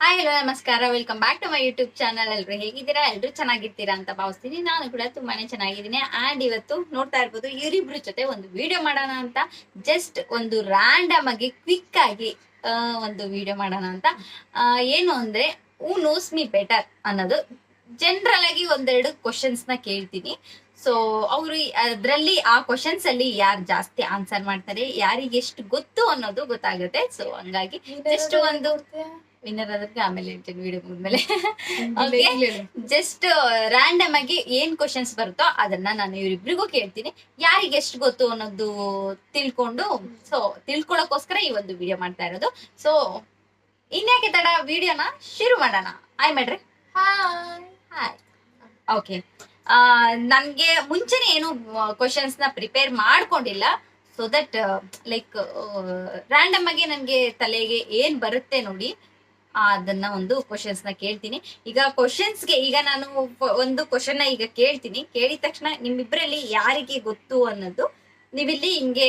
Hi hello ನಮಸ್ಕಾರ. Welcome back to my YouTube channel ಎಲ್ರು ಹೇಗಿದ್ದೀರಾ? ಎಲ್ರು ಚೆನ್ನಾಗಿರ್ತೀರಾ ಅಂತ ಭಾವಿಸ್ತೀನಿ. ನಾನು ಕೂಡ ತುಂಬಾನೇ ಚೆನ್ನಾಗಿದ್ದೀನಿ. ಆ್ಯಂಡ್ ಇವತ್ತು ನೋಡ್ತಾ ಇರ್ಬೋದು, ಇವರಿಬ್ರ ಜೊತೆ ಒಂದು ವಿಡಿಯೋ ಮಾಡೋಣ ಅಂತ. ಜಸ್ಟ್ ಒಂದು ರ್ಯಾಂಡಮ್ ಆಗಿ ಕ್ವಿಕ್ ಆಗಿ ಒಂದು ವಿಡಿಯೋ ಮಾಡೋಣ ಅಂತ. ಏನು ಅಂದ್ರೆ ಹೂ ನೋಸ್ ಮಿ ಬೆಟರ್ ಅನ್ನೋದು ಜನರಲ್ ಆಗಿ ಒಂದೆರಡು ಕ್ವಶನ್ಸ್ನ ಕೇಳ್ತೀನಿ. ಸೊ ಅವರು ಅದ್ರಲ್ಲಿ ಆ ಕ್ವಶನ್ಸ್ ಅಲ್ಲಿ ಯಾರು ಜಾಸ್ತಿ ಆನ್ಸರ್ ಮಾಡ್ತಾರೆ ಯಾರಿಗೆ ಎಷ್ಟು ಗೊತ್ತು ಅನ್ನೋದು ಗೊತ್ತಾಗುತ್ತೆ. ಸೊ ಹಂಗಾಗಿ ಜಸ್ಟ್ ಒಂದು ವಿನ್ನರ್ ಆದ್ರೆ ಆಮೇಲೆ ಹೇಳ್ತೀನಿ ವಿಡಿಯೋ ಮುಗಿದ್ಮೇಲೆ. ಜಸ್ಟ್ ರ್ಯಾಂಡಮ್ ಆಗಿ ಏನ್ ಕ್ವಶನ್ಸ್ ಬರುತ್ತೋ ಅದನ್ನ ನಾನು ಇವರಿಬ್ರಿಗೂ ಕೇಳ್ತೀನಿ. ಯಾರಿಗೆ ಎಷ್ಟು ಗೊತ್ತು ಅನ್ನೋದು ತಿಳ್ಕೊಂಡು ಸೊ ತಿಳ್ಕೊಳಕೋಸ್ಕರ ಈ ಒಂದು ವಿಡಿಯೋ ಮಾಡ್ತಾ ಇರೋದು. ಸೊ ಇನ್ಯಾಕೆ ತಡ ವಿಡಿಯೋನ ಶುರು ಮಾಡೋಣ? ಆಯ್ ಮಾಡ್ರಿ ಹಾಯ್ ಓಕೆ ನನಗೆ ಮುಂಚೆನೆ ಏನು ಕ್ವಶನ್ಸ್ನ ಪ್ರಿಪೇರ್ ಮಾಡ್ಕೊಂಡಿಲ್ಲ. ಸೊ ದಟ್ ಲೈಕ್ ರ್ಯಾಂಡಮ್ ಆಗಿ ನನ್ಗೆ ತಲೆಗೆ ಏನ್ ಬರುತ್ತೆ ನೋಡಿ ಅದನ್ನ ಒಂದು ಕ್ವಶನ್ಸ್ನ ಕೇಳ್ತೀನಿ. ಈಗ ಕ್ವಶನ್ಸ್ಗೆ ಗೆ ಈಗ ನಾನು ಒಂದು ಕ್ವಶನ್ನ ಈಗ ಕೇಳ್ತೀನಿ. ಕೇಳಿದ ತಕ್ಷಣ ನಿಮ್ಮಿಬ್ರಲ್ಲಿ ಯಾರಿಗೆ ಗೊತ್ತು ಅನ್ನೋದು ನೀವಿಲ್ಲಿ ಹಿಂಗೆ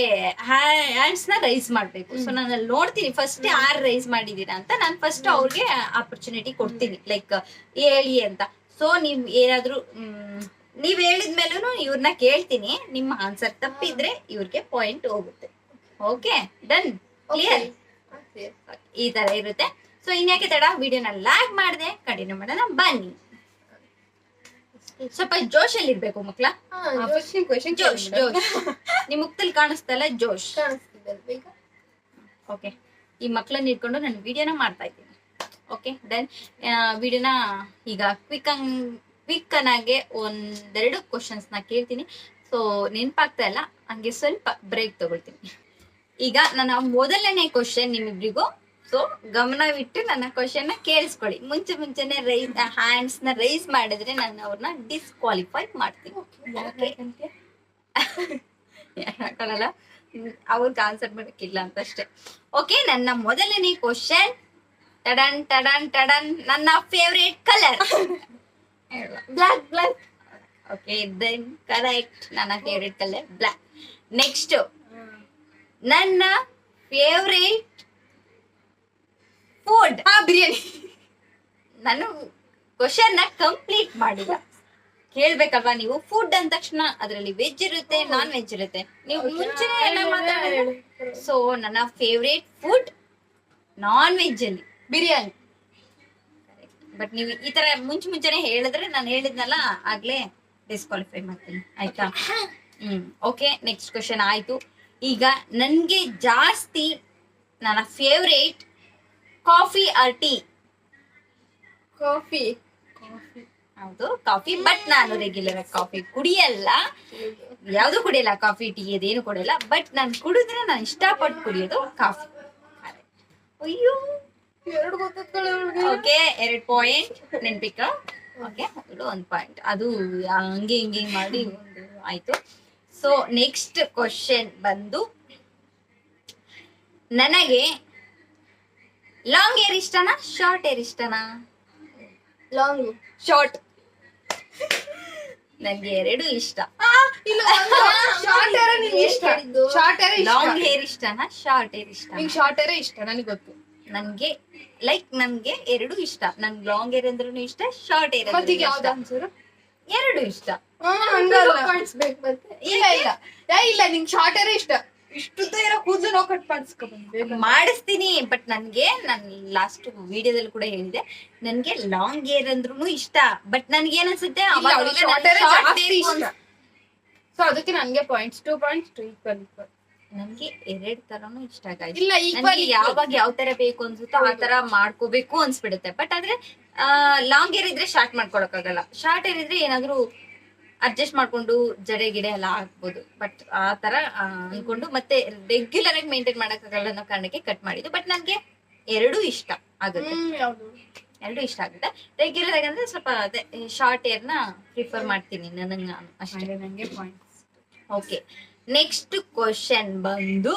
ಹ್ಯಾಂಡ್ಸ್ನ ರೈಸ್ ಮಾಡ್ಬೇಕು. ಸೊ ನಾನು ಅಲ್ಲಿ ನೋಡ್ತೀನಿ. ಫಸ್ಟ್ ಯಾರು ರೈಸ್ ಮಾಡಿದೀರಾ ಅಂತ ನಾನು ಫಸ್ಟ್ ಅವ್ರಿಗೆ ಆಪರ್ಚುನಿಟಿ ಕೊಡ್ತೀನಿ. ಲೈಕ್ ಹೇಳಿ ಅಂತ. ಸೊ ನೀವ್ ಏನಾದ್ರು ನೀವ್ ಹೇಳಿದ್ಮೇಲೂ ಇವ್ರನ್ನ ಕೇಳ್ತೀನಿ. ನಿಮ್ಮ ಆನ್ಸರ್ ತಪ್ಪಿದ್ರೆ ಇವ್ರಿಗೆ ಪಾಯಿಂಟ್ ಹೋಗುತ್ತೆ. ಓಕೆ ಡನ್ ಕ್ಲಿಯರ್ ಈ ತರ ಇರುತ್ತೆ. ಸೊ ಇನ್ಯಾಕೆ ತಡ? ವಿಡಿಯೋನ ಲೈಕ್ ಮಾಡಿದೆ ಕಂಟಿನ್ಯೂ ಮಾಡೋಣ ಬನ್ನಿ. ಸ್ವಲ್ಪ ಜೋಶಲ್ಲಿ ಇರ್ಬೇಕು ಮಕ್ಳ ಜೋಶ್. ಜೋಶ್ ನಿಮ್ ಮುಕ್ತಲ್ ಕಾಣಿಸ್ತಲ್ಲ ಜೋಶ್. ಓಕೆ ಈ ಮಕ್ಳನ್ನ ಇಟ್ಕೊಂಡು ನಾನು ವಿಡಿಯೋನ ಮಾಡ್ತಾ ಇದ್ದೀನಿ. ಓಕೆ ದೆನ್ ವಿಡಿಯೋನ ಈಗ ಕ್ವಿಕ್ ಕ್ವಿಕ್ ಅನ್ನಾಗೆ ಒಂದೆರಡು ಕ್ವಶನ್ಸ್ನ ಕೇಳ್ತೀನಿ. ಸೊ ನೆನ್ಪಾಗ್ತಾ ಇಲ್ಲ, ಹಂಗೆ ಸ್ವಲ್ಪ ಬ್ರೇಕ್ ತಗೊಳ್ತೀನಿ. ಈಗ ನನ್ನ ಮೊದಲನೇ ಕ್ವಶನ್ ನಿಮ್ಮಿಬ್ರಿಗೂ. ಸೊ ಗಮನವಿಟ್ಟು ನನ್ನ ಕ್ವಶನ್ ಕೇಳಿಸ್ಕೊಳ್ಳಿ. ಮುಂಚೆ ಮುಂಚೆನೆ ರೈಸ್ ಹ್ಯಾಂಡ್ಸ್ನ ರೈಸ್ ಮಾಡಿದ್ರೆ ನಾನು ಅವ್ರನ್ನ ಡಿಸ್ಕ್ವಾಲಿಫೈ ಮಾಡ್ತೀನಿ. ಯಾಕಲ್ಲ ಅವ್ರಿಗೆ ಆನ್ಸರ್ ಮಾಡೋಕ್ಕಿಲ್ಲ ಅಂತ ಅಷ್ಟೇ ಓಕೆ ನನ್ನ ಮೊದಲನೇ ಕ್ವಶನ್ ಟಡನ್ ಟಡನ್ ಟಡನ್. ನನ್ನ favourite colour black black okay then correct ನನ್ನ ಫೇವ್ರೇಟ್ ಕಲರ್ ಬ್ಲಾಕ್ ನೆಕ್ಸ್ಟ್ ನನ್ನ ಫೇವ್ರೇಟ್ ಫುಡ್ ಆ ಬಿರಿಯಾನಿ. ನಾನು ಕ್ವಶನ್ನ ಕಂಪ್ಲೀಟ್ ಮಾಡಿಲ್ಲ ಕೇಳ್ಬೇಕಲ್ವಾ ನೀವು? ಫುಡ್ ಅಂದ ತಕ್ಷಣ ಅದರಲ್ಲಿ ವೆಜ್ ಇರುತ್ತೆ ನಾನ್ ವೆಜ್ ಇರುತ್ತೆ. ನೀವು ಮುಂಚೆನೆ ಎಲ್ಲ ಮಾತಾಡಿದ್ರೆ. ಸೊ ನನ್ನ ಫೇವ್ರೇಟ್ ಫುಡ್ ನಾನ್ ವೆಜ್ ಅಲ್ಲಿ. ಬಿರಿಯಾನಿ. ಬಟ್ ನೀವು ಈ ತರ ಮುಂಚೆ ಮುಂಚೆನೆ ಹೇಳಿದ್ರೆ ನಾನು ಹೇಳಿದ್ನಲ್ಲ ಆಗ್ಲೇ ಡಿಸ್ಕ್ವಾಲಿಫೈ ಮಾಡ್ತೀನಿ. ಆಯ್ತಾ? ಹ್ಮ್ ಓಕೆ ನೆಕ್ಸ್ಟ್ ಕ್ವಶನ್ ಆಯ್ತು. ಈಗ ನನ್ಗೆ ಜಾಸ್ತಿ ನನ್ನ favourite coffee or tea coffee ಹೌದು ಕಾಫಿ ಬಟ್ ನಾನು ರೆಗ್ಯುಲರ್ ಕಾಫಿ ಕುಡಿಯಲ್ಲ. ಯಾವ್ದು ಕುಡಿಯಲ್ಲ ಕಾಫಿ ಟೀ ಅದೇನು ಕುಡಿಯಲ್ಲ. ಬಟ್ ನಾನು ಕುಡಿದ್ರೆ ನಾನು ಇಷ್ಟಪಟ್ಟು ಕುಡಿಯೋದು ಕಾಫಿ ಅಯ್ಯೋ. ಎರಡು ಅವಳಿಗೆ? ಓಕೆ ಎರಡ್ ಪಾಯಿಂಟ್ ನೆನ್ಪಿಕ. ಓಕೆ ಒಂದ್ ಪಾಯಿಂಟ್ ಅದು ಹಂಗೆ ಹಿಂಗೆ ಮಾಡಿ ಒಂದು ಆಯ್ತು. ಸೊ ನೆಕ್ಸ್ಟ್ ಕ್ವಶನ್ ಬಂದು ನನಗೆ ಲಾಂಗ್ ಏರ್ ಇಷ್ಟನಾ ಶಾರ್ಟ್ ಏರ್ ಇಷ್ಟನಾ? ಲಾಂಗ್ ಶಾರ್ಟ್ ನನ್ಗೆ ಎರಡು ಇಷ್ಟ. ಶಾರ್ಟ್ ನಿಂಗೆ ಇಷ್ಟ. ಶಾರ್ಟ್ ಲಾಂಗ್ ಹೇರ್ ಇಷ್ಟನಾ ಶಾರ್ಟ್ ಹೇರ್ ಇಷ್ಟ ಶಾರ್ಟ್ ಏರ ಇಷ್ಟ ನನಗೆ ಗೊತ್ತು. ನನ್ಗೆ ಲೈಕ್ ನನ್ಗೆ ಎರಡು ಇಷ್ಟ. ನನ್ ಲಾಂಗ್ ಹೇರ್ ಅಂದ್ರೂ ಇಷ್ಟ ಶಾರ್ಟ್ ಹೇರ್ ಮತ್ತೀಗ ಯಾವ್ದು ಆನ್ಸರ್ ಎರಡು ಇಷ್ಟ. ಮಾಡಿಸ್ಬೇಕು ಮತ್ತೆ? ಇಲ್ಲ ಇಲ್ಲ. ಏ ಇಲ್ಲ ನಿಂಗೆ ಶಾರ್ಟ್ ಏರ ಇಷ್ಟ. ಇಷ್ಟುದ್ದ ಇರೋ ಕೂದಲು ನಾವು ಕಟ್ ಮಾಡಿಸ್ಕೊ ಬಂದ್ಬೇಕು ಮಾಡಿಸ್ತೀನಿ ಬಟ್ ನನ್ಗೆ ನನ್ ಲಾಸ್ಟ್ ವಿಡಿಯೋದಲ್ಲಿ ಕೂಡ ಹೇಳಿದೆ ನನ್ಗೆ ಲಾಂಗ್ ಹೇರ್ ಅಂದ್ರೂ ಇಷ್ಟ. ಬಟ್ ನನ್ಗೆ ಏನ್ ಇಲ್ಲ, ಅವ್ಳಿಗೆ short ಜಾಸ್ತಿ ಇಷ್ಟ. ಸೊ ಅದಕ್ಕೆ ನನ್ಗೆ points two points two equal equal ನನ್ಗೆ ಎರಡ್ ತರನು ಇಷ್ಟ ಆಗುತ್ತೆ ಇಲ್ಲ ನನ್ಗೆ ಯಾವಾಗ ಯಾವ ತರ ಬೇಕು ಅನ್ಸುತ್ತೋ ಆ ತರ ಮಾಡ್ಕೋಬೇಕು ಅನ್ಸ್ಬಿಡುತ್ತೆ. ಬಟ್ ಆದ್ರೆ ಲಾಂಗ್ ಏರ್ ಇದ್ರೆ ಶಾರ್ಟ್ ಮಾಡ್ಕೊಳಕ್ಕಾಗಲ್ಲ ಶಾರ್ಟ್ ಏರ್ ಇದ್ರೆ ಏನಾದ್ರೂ ಅಡ್ಜಸ್ಟ್ ಮಾಡ್ಕೊಂಡು ಜಡೆ ಗಿಡೆ ಎಲ್ಲ ಹಾಕ್ಬೋದು. ಬಟ್ ಆ ತರ ಅನ್ಕೊಂಡು ಮತ್ತೆ ರೆಗ್ಯುಲರ್ ಆಗಿ ಮೇಂಟೈನ್ ಮಾಡಕ್ಕಾಗಲ್ಲ ಅನ್ನೋ ಕಾರಣಕ್ಕೆ ಕಟ್ ಮಾಡಿದ್ದು. ಬಟ್ ನನ್ಗೆ ಎರಡೂ ಇಷ್ಟ ಆಗುತ್ತೆ. ಎರಡು ಇಷ್ಟ ಆಗುತ್ತೆ. ರೆಗ್ಯುಲರ್ ಆಗಿ ಅಂದ್ರೆ ಸ್ವಲ್ಪ ಅದೇ ಶಾರ್ಟ್ ಏರ್ನ ಪ್ರಿಫರ್ ಮಾಡ್ತೀನಿ. ನನಗೆ ನಾನು ಅಷ್ಟೇ ಓಕೆ ನೆಕ್ಸ್ಟ್ ಕ್ವಶನ್ ಬಂದು.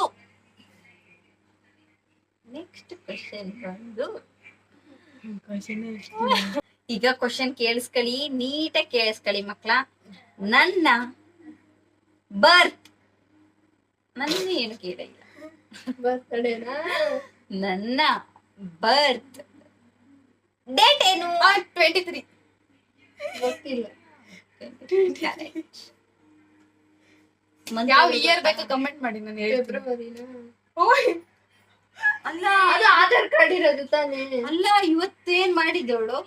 ನೆಕ್ಸ್ಟ್ ಕ್ವಶನ್ ಬಂದು. ಈಗ ಕ್ವಶನ್ ಕೇಳಿಸ್ಕೊಳ್ಳಿ ನೀಟಾಗಿ ಕೇಳಿಸ್ಕೊಳ್ಳಿ ಮಕ್ಳ ನನ್ನ ಬರ್ತ್ ನನ್ನ ಏನು ಕೇಳಿಲ್ಲ ನನ್ನ ಬರ್ತ್ ಡೇಟ್ ಏನು? ಟ್ವೆಂಟಿ ತ್ರೀ ಗೊತ್ತಿಲ್ಲ. ಯಾವ ಇಯರ್? ಬೇಕು ಕಮೆಂಟ್ ಮಾಡಿ ನಾನು ಹೇಳ್ತೀನಿ. ಫೆಬ್ರವರಿನ ಓಯ್! ಅಲ್ಲ ಅದು ಆಧಾರ್ ಕಾರ್ಡ್ ಇರೋದು ತಾನೇ. ಅಲ್ಲ ಇವತ್ತೇನ್ ಮಾಡಿದವಳು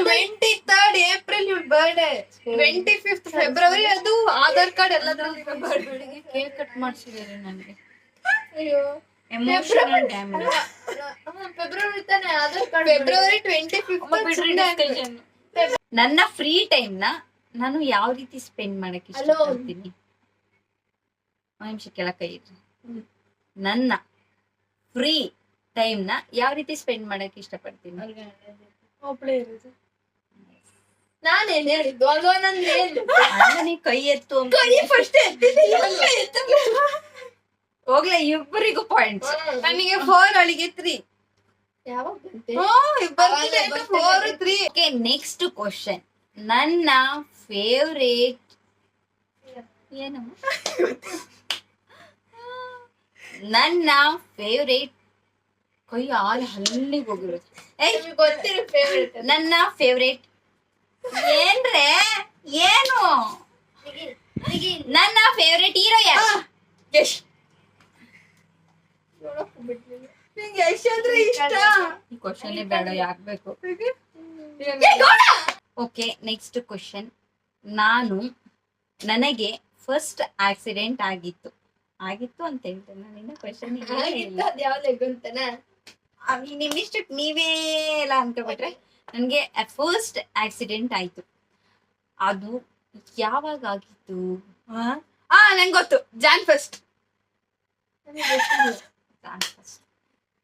ಟ್ವೆಂಟಿ ತರ್ಡ್ ಏಪ್ರಿಲ್ ಇವ್ ಬರ್ಡೇ ಟ್ವೆಂಟಿ ಫಿಫ್ತ್ ಫೆಬ್ರವರಿ ಅದು ಆಧಾರ್ ಕಾರ್ಡ್ ಎಲ್ಲದ್ರಲ್ಲಿ ಬೆಳಿಗ್ಗೆ ಕೇಕ್ ಕಟ್ ಮಾಡ್ಸಿದ್ದಾರೆ ನನಗೆ. ಅಯ್ಯೋ. ಎಮೋಷನಲ್ ಡ್ಯಾಮೇಜ್ ಫೆಬ್ರವರಿ ತಾನೇ Aadhaar card February twenty fifth ನನ್ನ ಫ್ರೀ ಟೈಮ್ನ ನಾನು ಯಾವ ರೀತಿ ಸ್ಪೆಂಡ್ ಮಾಡಕ್ಕೆ. ಇಷ್ಟಪಡ್ತೀನಿ? ಒಂದ್ ನಿಮಿಷ ಕೈ ಇಡ್ರಿ. ನನ್ನ ಫ್ರೀ ಟೈಮ್ನ ಯಾವ ರೀತಿ ಸ್ಪೆಂಡ್ ಮಾಡಕ್ ಇಷ್ಟಪಡ್ತೀನಿ? ನಾನೇನ್ ಹೇಳಿದ್ದು? ಅಲ್ವಾ ನಂದು ನೀ ಕೈ ಎತ್ತು ಅಂತ. ಫಸ್ಟ್ ಹೋಗ್ಲೇ ಇಬ್ಬರಿಗೂ ಪಾಯಿಂಟ್ಸ್ ನನಗೆ four ಅಳಿಗೆ three four three okay next question ನನ್ನ ಫೇವ್ರೇಟ್ ಏನು? ನನ್ನ ಫೇವ್ರೇಟ್ ಕೈ ಹಾಲು ಹಲ್ಲಿಗೆ ಹೋಗಿರುತ್ತೆ. ಗೊತ್ತಿರೋ ಫೇವ್ರೇಟ್ ನನ್ನ ಫೇವ್ರೇಟ್ ಏನ್ರೆ? ಏನು? ನನ್ನ ಫೇವ್ರೇಟ್ ಹೀರೋ ಯಾರು? ಯಶ್. ನಿಂಗೆ ಯಶ್ ಅಂದ್ರೆ ಇಷ್ಟ. ಈ ಕ್ವಶನ್ ಬೇಡ ಯಾಕಬೇಕು ಓಕೆ ನೆಕ್ಸ್ಟ್ ಕ್ವಶನ್ ನಾನು ನನಗೆ ಫಸ್ಟ್ ಆಕ್ಸಿಡೆಂಟ್ ಆಗಿತ್ತು. ಆಗಿತ್ತು ಅಂತ ಹೇಳ್ತೇನೆ. ನಾನು ಇನ್ನ ಕ್ವಶನ್ ಅದ್ ಯಾವ ಲೆಗ್ ಅಂತನ ನಿಮ್ಮಿಷ್ಟಕ್ಕೆ ನೀವೇ ಎಲ್ಲ ಅನ್ಕೊಬಿಟ್ರೆ ನನಗೆ ಫಸ್ಟ್ ಆಕ್ಸಿಡೆಂಟ್ ಆಯ್ತು. ಅದು ಯಾವಾಗ ಆಗಿತ್ತು ಆ ನಂಗೆ ಗೊತ್ತು. Jan first Jan first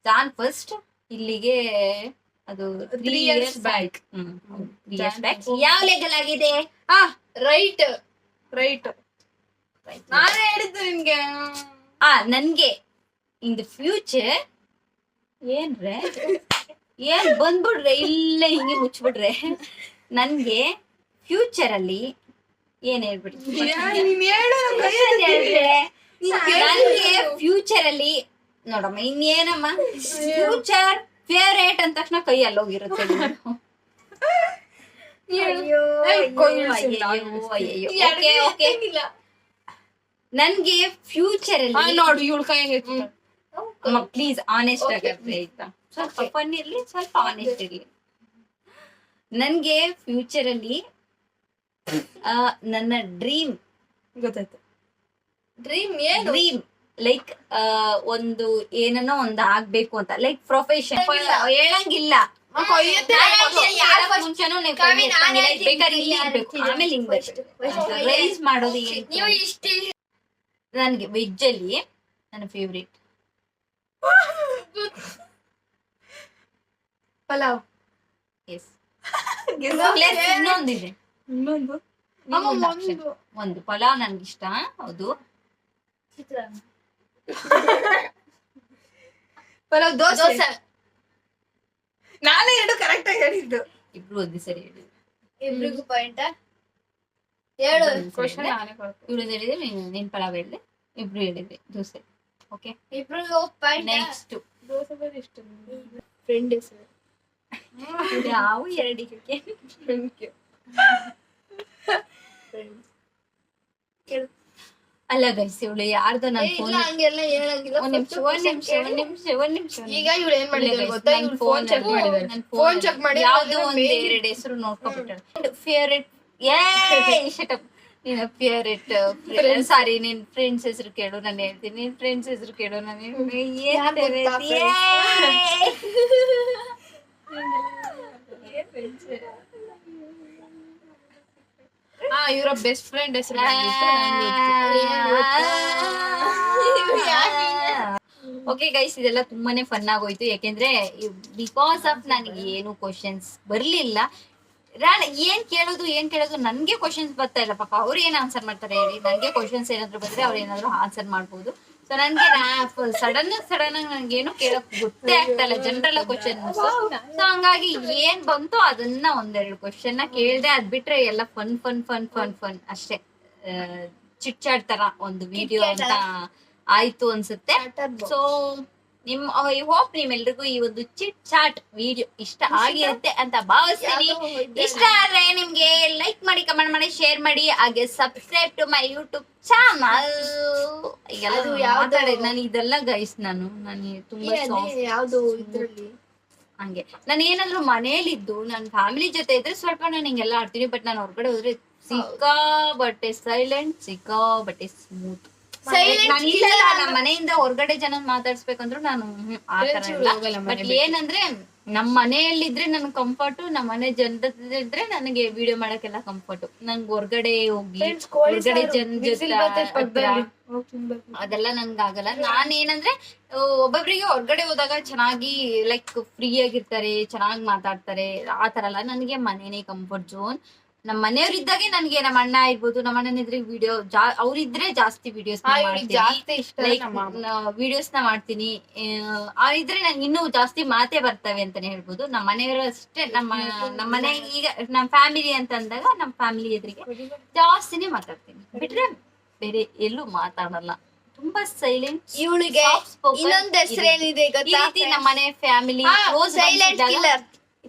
Jan first ಇಲ್ಲಿಗೆ ಅದು three years back three years back ಯಾವ ಲೆಗಲ್ ಆಗಿದೆ? ಆ ರೈಟ್ ರೈಟ್ ನಾನೇ ಹೇಳಿದ್ದು ನಿನ್ಗೆ ಆ ನನ್ಗೆ ಇನ್ ದ ಫ್ಯೂಚರ್ ಏನ್ರೆ ಏನ್ ಬಂದ್ಬಿಡ್ರೆ ಇಲ್ಲೇ ಹಿಂಗೆ ಮುಚ್ಬಿಡ್ರೆ ನನ್ಗೆ ಫ್ಯೂಚರ್ ಅಲ್ಲಿ ಏನ್ ಹೇಳ್ಬಿಡ್ತೀನಿ ನೀನ್ ಹೇಳು Question ಹೇಳ್ದೆ. ನನ್ಗೆ ಫ್ಯೂಚರ್ ಅಲ್ಲಿ ನೋಡಮ್ಮ ಇನ್ನೇನಮ್ಮ ಫ್ಯೂಚರ್ ಫೇವ್ರೇಟ್ ಅಂದ ತಕ್ಷಣ ಕೈ ಅಲ್ಲೋಗಿರುತ್ತೆ ನಿಮ್ದು. ಅಯ್ಯೋ ಏಯ್, ಕೈ ಅಯ್ಯೋ, ಇಳ್ಸಿಲ್ಲ, ಅಯ್ಯೋ, ಅಯ್ಯೋ. Okay, okay. ನನ್ಗೆ ಫ್ಯೂಚರ್ ಆ, ಅಲ್ಲಿ ನೋಡು ಇವಳು ಕೈ ಪ್ಲೀಸ್ ಆನೆಸ್ಟ್ ಆಗಿರ್ಲಿ ಆಯ್ತಾ? ಸ್ವಲ್ಪ. ಫನ್ ಇರ್ಲಿ ಸ್ವಲ್ಪ ಆನೆಸ್ಟ್ ಇರ್ಲಿ. ನನ್ಗೆ ಫ್ಯೂಚರ್ ಅಲ್ಲಿ ಆ, ನನ್ನ ಡ್ರೀಮ್ ಗೊತ್ತಾಯ್ತು. ಡ್ರೀಮ್ ಏನು? ಡ್ರೀಮ್ ಲೈಕ್ ಒಂದು ಏನನ್ನೋ ಒಂದು ಆಗ್ಬೇಕು ಅಂತ. ಲೈಕ್ ಪ್ರೊಫೆಷನ್ ಹೇಳಂಗಿಲ್ಲ. ಆಮೇಲೆ ರೈಸ್ ಮಾಡೋದು ಏನು ನೀವು ಇಷ್ಟು ನನ್ಗೆ ವೆಜ್ಜಲ್ಲಿ ನನ್ನ ಫೇವ್ರೇಟ್ ಪಲಾವ್. ಎಸ್ ಇನ್ನೊಂದಿದೆ ಇನ್ನೊಂದು ಇನ್ನೊಂದು? ಒಂದು. ಒಂದು ಪಲಾವ್ ನನ್ಗೆ ಇಷ್ಟ ಹೌದು. ಪಲಾವ್ ದೋಸೆ. ದೋಸೆ. ನಾನೇ ಎರಡು ಕರೆಕ್ಟ್ ಆಗಿ ಹೇಳಿದ್ದು. ಇಬ್ರು ಒಂದೇ ಸರಿ ಹೇಳಿದ್ರು. ಇಬ್ರಿಗೂ ಪಾಯಿಂಟ್ ಹೇಳು ಕ್ವಶನ್ ನಾನೇ ಇವ್ರು ಹೇಳಿದ್ರೆ ನೀನು ನಿನ್ ಪಲಾವ್ ಹೇಳಿದೆ. ಇಬ್ರು ಹೇಳಿದ್ರಿ ದೋಸೆ. ಓಕೆ ಇಬ್ರು ನೆಕ್ಸ್ಟ್ ದೋಸೆ ಬೇರೆ ಇಷ್ಟ ಫ್ರೆಂಡ್ ಹೆಸರು. ಯಾವ ಎರಡಿಗೆ ಅಲ್ಲ ಗೈಸ್ ಇವಳು ಯಾರ್ದು ನಾನು ಫೋನ್ ಹಂಗೆಲ್ಲ ಹೇಳಂಗಿಲ್ಲ. ಒಂದ್ ನಿಮಿಷ ಒಂದ್ ನಿಮಿಷ ಒಂದ್ ನಿಮಿಷ ಒಂದ್ ನಿಮಿಷ. ಈಗ ಇವಳು ಏನ್ ಮಾಡಿದಾರೆ ಗೊತ್ತಾ? ಇವಳು ಫೋನ್ ಚೆಕ್ ಫೋನ್ ಚೆಕ್ ಮಾಡಿ ಯಾವ್ದು ಒಂದ್ ಎರಡ್ ಹೆಸರು ನೋಡ್ಕೊಬಿಟ್ಟಾಳೆ. ಫೇವ್ರೆಟ್ ನಿನ್ನ ಫೇವ್ರೆಟ್ ಸಾರಿ ನಿನ್ ಫ್ರೆಂಡ್ಸ್ ಹೆಸರು ಕೇಳು ನಾನು ಹೇಳ್ತೀನಿ. ನಿನ್ ಫ್ರೆಂಡ್ಸ್ ಹೆಸರು ಕೇಳು ನಾನು? ಹಾ ಇವರ ಬೆಸ್ಟ್ ಫ್ರೆಂಡ್ ಹೆಸರು ಓಕೆ ಗೈಸ್ ಇದೆಲ್ಲ ತುಂಬಾನೇ ಫನ್ ಆಗೋಯ್ತು. ಯಾಕೆಂದ್ರೆ ಬಿಕಾಸ್ ಆಫ್ ನನಗೆ ಏನು ಕ್ವಶನ್ಸ್ ಬರ್ಲಿಲ್ಲ ಏನ್ ಕೇಳೋದು ಏನ್ ಕೇಳೋದು ನನ್ಗೆ ಕ್ವಶನ್ಸ್ ಬರ್ತಾ ಇಲ್ಲ ಪಾಪ. ಅವ್ರು ಏನ್ ಆನ್ಸರ್ ಮಾಡ್ತಾರೆ ಹೇಳಿ. ನನ್ಗೆ ಕ್ವಶನ್ಸ್ ಏನಾದ್ರು ಬಂದ್ರೆ ಅವ್ರು ಏನಾದ್ರು ಆನ್ಸರ್ ಮಾಡ್ಬೋದು. ಸೊ ನನ್ಗೆ ಸಡನ್ ಸಡನ್ ಆಗಿ ನನ್ಗೆ ಏನು ಕೇಳಕ್ ಗೊತ್ತೇ ಆಗ್ತಾ ಇಲ್ಲ. ಜನರಲ್ ಕ್ವಶನ್ ಸೊ ಹಂಗಾಗಿ ಏನ್ ಬಂತು ಅದನ್ನ ಒಂದೆರಡು ಕ್ವಶನ್ನ ಕೇಳ್ದೆ ಅದ್ ಬಿಟ್ರೆ ಎಲ್ಲ fun fun fun fun fun ಅಷ್ಟೇ. ಚಿಟ್ ಚಾಟ್ ತರ ಒಂದು ವಿಡಿಯೋ ಅಂತ ಆಯ್ತು ಅನ್ಸುತ್ತೆ. ಸೊ ನಿಮ್ ಐ ಹೋಪ್ ನಿಮ್ಮೆಲ್ರಿಗೂ ಈ ಒಂದು ಚಿಟ್ ಚಾಟ್ ವಿಡಿಯೋ ಇಷ್ಟ ಆಗಿರುತ್ತೆ ಅಂತ ಭಾವಿಸ್ತೀನಿ. ಇಷ್ಟ ಆದ್ರೆ ನಿಮ್ಗೆ ಲೈಕ್ ಮಾಡಿ ಕಮೆಂಟ್ ಮಾಡಿ ಶೇರ್ ಮಾಡಿ ಹಾಗೆ subscribe to my YouTube channel? ನಾನು ಇದೆಲ್ಲ ಗೈಸ್ ನಾನು ನಾನು ತುಂಬಾ soft. ಯಾವ್ದು ಇದ್ರಲ್ಲಿ? ಹಂಗೆ. ನಾನು ಏನಾದ್ರು ಮನೇಲಿದ್ದು ನನ್ನ ಫ್ಯಾಮಿಲಿ ಜೊತೆ ಇದ್ರೆ ಸ್ವಲ್ಪ ನಾನು ಹಿಂಗೆಲ್ಲ ಆಡ್ತೀನಿ ಬಟ್ ನಾನು ಹೊರಗಡೆ ಹೋದ್ರೆ ಸಿಕ್ಕಾ ಬಟ್ಟೆ ಸೈಲೆಂಟ್ ಸಿಕ್ಕಾ ಬಟ್ಟೆ ಸ್ಮೂತ್ ನಮ್ಮ ಮನೆಯಿಂದ ಹೊರಗಡೆ ಜನ ಮಾತಾಡ್ಸ್ಬೇಕಂದ್ರು ನಾನು ಬಟ್ ಏನಂದ್ರೆ ನಮ್ಮ ಮನೆಯಲ್ಲಿದ್ರೆ ನನ್ ಕಂಫರ್ಟ್ ನಮ್ ಮನೆ ಜನರಿದ್ರೆ ನನಗೆ ವಿಡಿಯೋ ಮಾಡಕ್ಕೆಲ್ಲ ಕಂಫರ್ಟ್ ನಂಗ್ ಹೊರಗಡೆ ಹೋಗಿ ಹೊರಗಡೆ ಜನ ಅದೆಲ್ಲ ನಂಗ್ ಆಗಲ್ಲ. ನಾನ್ ಏನಂದ್ರೆ ಒಬ್ಬೊಬ್ರಿಗೆ ಹೊರ್ಗಡೆ ಹೋದಾಗ ಚೆನ್ನಾಗಿ ಲೈಕ್ ಫ್ರೀ ಆಗಿರ್ತಾರೆ ಚೆನ್ನಾಗಿ ಮಾತಾಡ್ತಾರೆ ಆ ತರ ಎಲ್ಲ ನನಗೆ ಮನೇನೆ ಕಂಫರ್ಟ್ ಝೋನ್ ನಮ್ಮ ಮನೆಯವ್ರ ಇದ್ದಾಗೆ ನನ್ಗೆ ನಮ್ಮ ಅಣ್ಣ ಇರ್ಬೋದು ನಮ್ಮ ಅಣ್ಣನ ಇದ್ರೆ ವಿಡಿಯೋ ಜಾ ಅವ್ರಿದ್ರೆ ಜಾಸ್ತಿ ವಿಡಿಯೋಸ್ ಆ, ಜಾಸ್ತಿ ಇಷ್ಟ ನಮ್ಮ ಮಾಮ. ವಿಡಿಯೋಸ್ನ ಮಾಡ್ತೀನಿ. ಅವ್ರಿದ್ರೆ ಇದ್ರೆ ನಂಗೆ ಇನ್ನೂ ಜಾಸ್ತಿ ಮಾತೆ ಬರ್ತವೆ ಅಂತಾನೆ ಹೇಳ್ಬೋದು. ನಮ್ಮ ಮನೆಯವರು ಅಷ್ಟೇ ನಮ್ಮ ನಮ್ಮ ಮನೆ ಈಗ ನಮ್ ಫ್ಯಾಮಿಲಿ ಅಂತ ಅಂದಾಗ ನಮ್ಮ ಫ್ಯಾಮಿಲಿ ಎದುರಿಗೆ ಜಾಸ್ತಿನೇ ಮಾತಾಡ್ತೀನಿ. ಬಿಟ್ರೆ ಬೇರೆ ಎಲ್ಲೂ ಮಾತಾಡಲ್ಲ. ತುಂಬಾ ಸೈಲೆಂಟ್ ಇವಳಿಗೆ ಇನ್ನೊಂದ್ ಹೆಸರು ಏನಿದೆ ಈ ಗೊತ್ತಾ ರೀತಿ ನಮ್ಮ ಮನೆ ಫ್ಯಾಮಿಲಿ ಸೈಲೆಂಟ್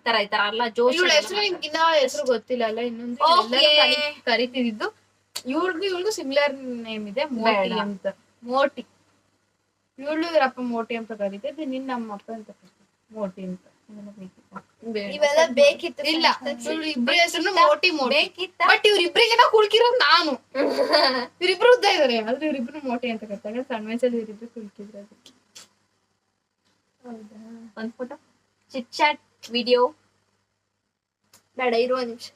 ಈ ತರ ಈ ತರ ಅಲ್ಲ ಜೋಶ್ ಇವಳ ಹೆಸರು ನಿಮ್ಗೆ ಇನ್ನ ಹೆಸರು ಗೊತ್ತಿಲ್ಲ ಅಲ್ಲ ಇನ್ನೊಂದು ಕರಿತಿದ್ದು ಇವ್ಳಿಗೂ ಇವ್ಳಿಗೂ ಸಿಮಿಲರ್ ನೇಮ್ ಇದೆ ಮೋಟಿ ಅಂತ. ಮೋಟಿ. ಇವಳು ಇವರಪ್ಪ ಮೋಟಿ ಅಂತ ಕರಿತಿದ್ದೆ ನಿನ್ನ ನಮ್ಮ ಅಪ್ಪ ಅಂತ ಮೋಟಿ ಅಂತ. ಇವೆಲ್ಲ ಬೇಕಿತ್ತು ಇಲ್ಲ ಇವ್ರು ಇಬ್ರ ಹೆಸರು ಮೋಟಿ ಮೋಟಿ. ಬೇಕಿತ್ತ? ಬಟ್ ಇವ್ರಿಬ್ರಿಗೆ ಕುಳ್ಕಿರೋದು ನಾನು. ಇವ್ರಿಬ್ರು ಉದ್ದ ಇದಾರೆ ಆದ್ರೆ ಇವ್ರಿಬ್ರು ಮೋಟಿ ಅಂತ ಕರ್ತಾರೆ. ಸಣ್ಣ ವಯಸ್ಸಲ್ಲಿ ಇವ್ರಿಬ್ರು ಕುಳ್ಕಿದ್ರು ಅದಕ್ಕೆ. ಒಂದ್ ಫೋಟೋ ಚಿಟ್ ಚಾಟ್ ವಿಡಿಯೋ. ಬೇಡ ಇರುವ ನಿಮಿಷ.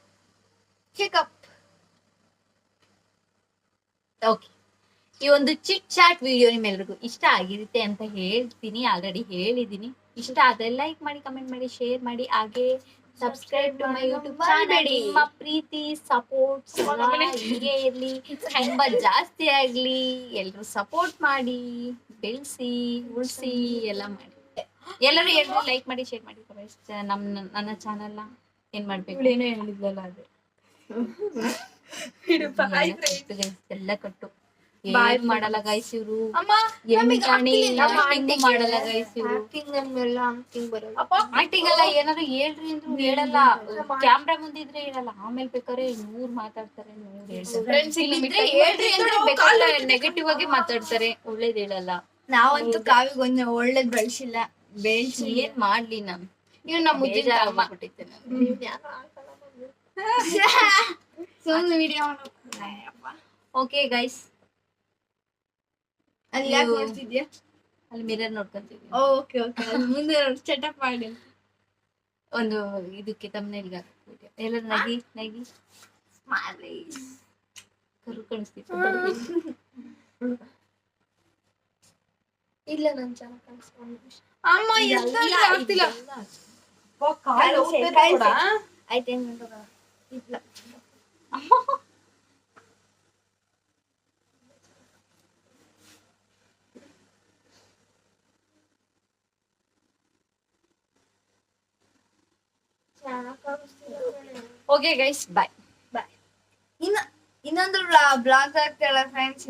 ಚೆಕಪ್ ಓಕೆ ಈ ಒಂದು ಚಿಟ್ ಚಾಟ್ ವಿಡಿಯೋ ನಿಮ್ಮೆಲ್ರಿಗೂ ಇಷ್ಟ ಆಗಿರುತ್ತೆ ಅಂತ ಹೇಳ್ತೀನಿ ಆಲ್ರೆಡಿ ಹೇಳಿದೀನಿ ಇಷ್ಟ ಆದ್ರೆ ಲೈಕ್ ಮಾಡಿ ಕಮೆಂಟ್ ಮಾಡಿ ಶೇರ್ ಮಾಡಿ ಹಾಗೆ subscribe to my YouTube channel ನಿಮ್ಮ ಪ್ರೀತಿ ಸಪೋರ್ಟ್ ಹೀಗೆ ಇರ್ಲಿ. ತುಂಬಾ ಜಾಸ್ತಿ ಆಗ್ಲಿ. ಎಲ್ರು ಸಪೋರ್ಟ್ ಮಾಡಿ ಬೆಳೆಸಿ ಉಳಿಸಿ ಎಲ್ಲ ಮಾಡಿ. ಎಲ್ಲರೂ ಹೇಳಿ ಲೈಕ್ ಮಾಡಿ ಶೇರ್ ಮಾಡಿ. ನಮ್ ನನ್ನ ಚಾನೆಲ್ ಏನ್ ಮಾಡ್ಬೇಕು? ಏನೋ ಹೇಳಿದ್ಲಲ್ಲ ಅದೇ. ಎಲ್ಲ ಕಟ್ಟು ಬಾಯ್ ಎಲ್ಲ ಕಟ್ಟು. Bye. ಮಾಡಲ್ಲ ಗೈಸ್ ಇವ್ರು? ಮಾಡಲ್ಲ ಗೈಸ್ ಇವ್ರು. ಆಕ್ಟಿಂಗ್ ಅಂದ್ಮೇಲೆ ಆಕ್ಟಿಂಗ್ ಬರಲ್ಲ. ಅಪ್ಪ ಆಕ್ಟಿಂಗ್ ಎಲ್ಲ ಏನಾದ್ರು ಹೇಳ್ರಿ ಅಂದ್ರು ಹೇಳಲ್ಲ. ಕ್ಯಾಮ್ರಾ ಮುಂದಿದ್ರೆ ಹೇಳಲ್ಲ. ಆಮೇಲೆ ಬೇಕಾದ್ರೆ ನೂರ್ ಮಾತಾಡ್ತಾರೆ ನೂರ್ ನೆಗೆಟಿವ್ ಆಗಿ ಮಾತಾಡ್ತಾರೆ. ಒಳ್ಳೇದ್ ಹೇಳಲ್ಲ. ನಾವಂತೂ ಕಾವಿಗೆ ಒಂದು ಒಳ್ಳೇದ್ ಬೆಳ್ಸಿಲ್ಲ. ಬೆಳ್ಸಿ ಏನ್ ಮಾಡ್ಲಿ ನಾನು? ಇವ್ ನಮ್ಮ ಮುದ್ದಿನ ತಮ್ಮ. ಬೇಜಾರಾಗ್ಬಿಟ್ಟೈತೆ ನಂಗೆ. ಸುಮ್ಮನೆ ವಿಡಿಯೋ ಓಕೆ ಗೈಸ್ ಅಲ್ಲಿ ಯಾಕೆ ನೋಡ್ತಿದ್ಯಾ? ಅಲ್ಲಿ ಮಿರರ್ ನೋಡ್ಕೊಂತೀವಿ ಓಕೆ ಓಕೆ ಮುಂದೆ ಚಟಪ್ ಮಾಡಿ. ಒಂದು ಇದಕ್ಕೆ ತಮ್ಮನೇಲಿಗೆ ಎಲ್ಲ ನಗಿ ನಗಿ. ಕರು ಕಾಣಿಸ್ತಿತ್ತು ಇಲ್ಲ ನಾನು ಚೆನ್ನಾಗಿ ಕಾಣಿಸ್ಕೊಂಡು ಅಮ್ಮ ಎಷ್ಟ್ ಇಲ್ಲ, ಆಗ್ತಿಲ್ಲ ಇದೆಲ್ಲ ಓ, ಕಾಲು ಕಳ್ಸಿ, ಹೋಗ್ತೈತೆ ಕಳ್ಸಿ. ಕೂಡ. ಆಯ್ತು ಏನ್ ಮಾಡೋದು? ಇಲ್ಲ ಚೆನ್ನಾಗ್ ಕಾಣಿಸ್ತಿದೆ ಕಣೆ. ಓಕೆ ಗೈಸ್ ಬಾಯ್ ಇನ್ನ ಇನ್ನೊಂದು ಬ್ಲಾಗ್ ಆಗ್ತಾಳ ಫ್ರೆಂಡ್ಸ್